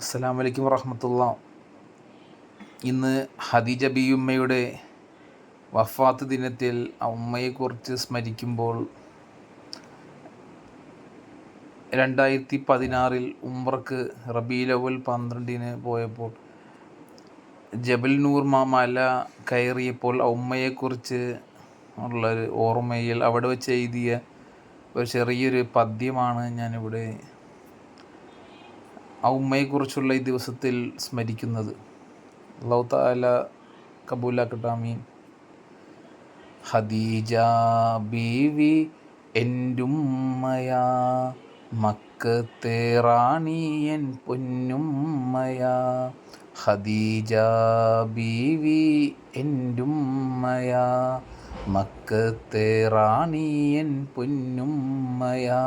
അസ്സാം വലൈക്കും വറഹമത്തുള്ള. ഇന്ന് ഹദീജ ബി ഉമ്മയുടെ വഫാത്ത് ദിനത്തിൽ ഉമ്മയെക്കുറിച്ച് സ്മരിക്കുമ്പോൾ രണ്ടായിരത്തി പതിനാറിൽ ഉംറക്ക് റബീലവൽ പന്ത്രണ്ടിന് പോയപ്പോൾ ജബൽ നൂർ മല കയറിയപ്പോൾ ഉമ്മയെക്കുറിച്ച് ഉള്ളൊരു ഓർമ്മയിൽ അവിടെ വെച്ച് എഴുതിയ ഒരു ചെറിയൊരു പദ്യമാണ് ഞാനിവിടെ ആ ഉമ്മയെക്കുറിച്ചുള്ള ഈ ദിവസത്തിൽ സ്മരിക്കുന്നത്. അള്ളാഹു താല കബൂലാക്കട്ടാമീൻ ഹദീജ ബീവി എന്റുമ്മയാ മക്കത്തെ റാണിയൻ പൊന്നുമ്മയാ. ഹദീജ ബീവി എന്റുമ്മയാ മക്കത്തെ റാണിയൻ പൊന്നുമ്മയാ.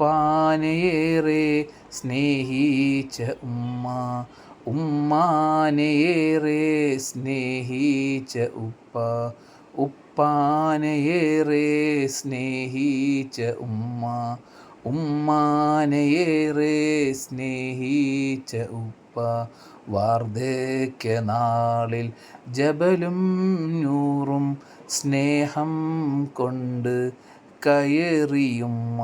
ഉപ്പാനയേറെ സ്നേഹിച്ച ഉമ്മ ഉമ്മാനയേറെ സ്നേഹിച്ച ഉപ്പ ഉപ്പാനയേറെ സ്നേഹിച്ച ഉമ്മ ഉമ്മാനയേറെ സ്നേഹിച്ച ഉപ്പ. വാർദ്ധക്യ നാളിൽ ജബലും നൂറും സ്നേഹം കൊണ്ട് കയറിയുമ്മ.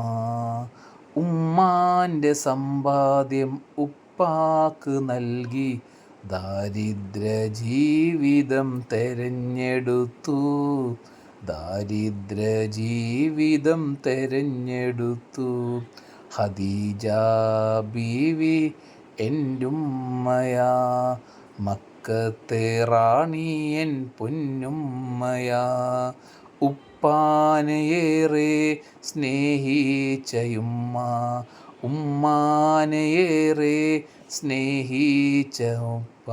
ഉമ്മാന്റെ സമ്പാദ്യം ഉപ്പാക്ക് നൽകി. ദാരിദ്ര്യ ജീവിതം തെരഞ്ഞെടുത്തു. ദാരിദ്ര്യ ജീവിതം തെരഞ്ഞെടുത്തു. ഹദീജ ബീവി എന്റുമ്മയാ മക്കത്തെ റാണിയൻ പൊന്നുമ്മയാ. ഉപ്പാനയേറെ സ്നേഹിച്ചയുമ്മ. ഉമ്മാനയേറെ സ്നേഹിച്ച ഉപ്പ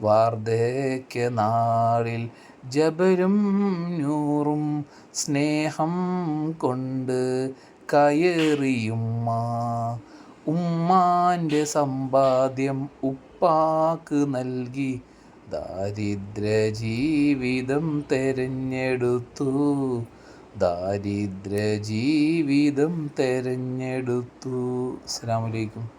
വാർദ്ധക്യ നാളിൽ ജബരും നൂറും സ്നേഹം കൊണ്ട് കയറിയുമ്മ. ഉമ്മാന്റെ സമ്പാദ്യം ഉപ്പാക്ക് നൽകി. ദാരിദ്ര്യ ജീവിതം തെരഞ്ഞെടുത്തു. ദാരിദ്ര്യ ജീവിതം തെരഞ്ഞെടുത്തു. അസ്സാം വലൈക്കും